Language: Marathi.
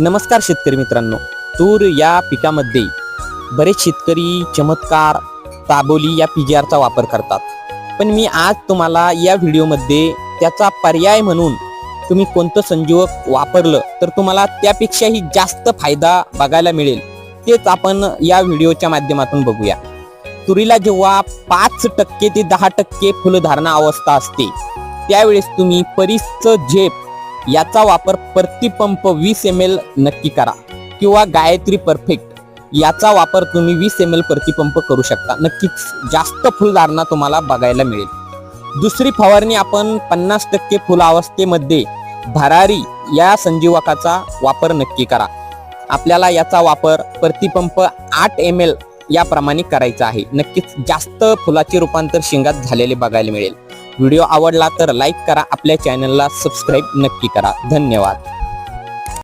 नमस्कार शेतकरी मित्रांनो. तूर या पिकामध्ये बरेच शेतकरी चमत्कार ताबोली या पीजीआरचा वापर करतात. पण मी आज तुम्हाला या व्हिडिओमध्ये त्याचा पर्याय म्हणून तुम्ही कोणतं संजीवक वापरलं तर तुम्हाला त्यापेक्षाही जास्त फायदा बघायला मिळेल. तेच आपण या व्हिडिओच्या माध्यमातून बघूया. तुरीला जेव्हा पाच टक्के ते दहा टक्के फुलधारणा अवस्था असते त्यावेळेस तुम्ही परीसचं झेप याचा वापर प्रतिपंप वीस एम एल नक्की करा किंवा गायत्री परफेक्ट याचा वापर तुम्ही वीस एम एल प्रतिपंप करू शकता. नक्कीच जास्त फुलधारणा तुम्हाला बघायला मिळेल. दुसरी फवारणी आपण पन्नास टक्के फुलावस्थेमध्ये भरारी या संजीवकाचा वापर नक्की करा. आपल्याला याचा वापर प्रतिपंप आठ एम एल याप्रमाणे करायचा आहे. नक्कीच जास्त फुलाचे रूपांतर शेंगात झालेले बघायला मिळेल. व्हिडिओ आवडला तर लाईक करा आपल्या चॅनलला सबस्क्राईब नक्की करा. धन्यवाद.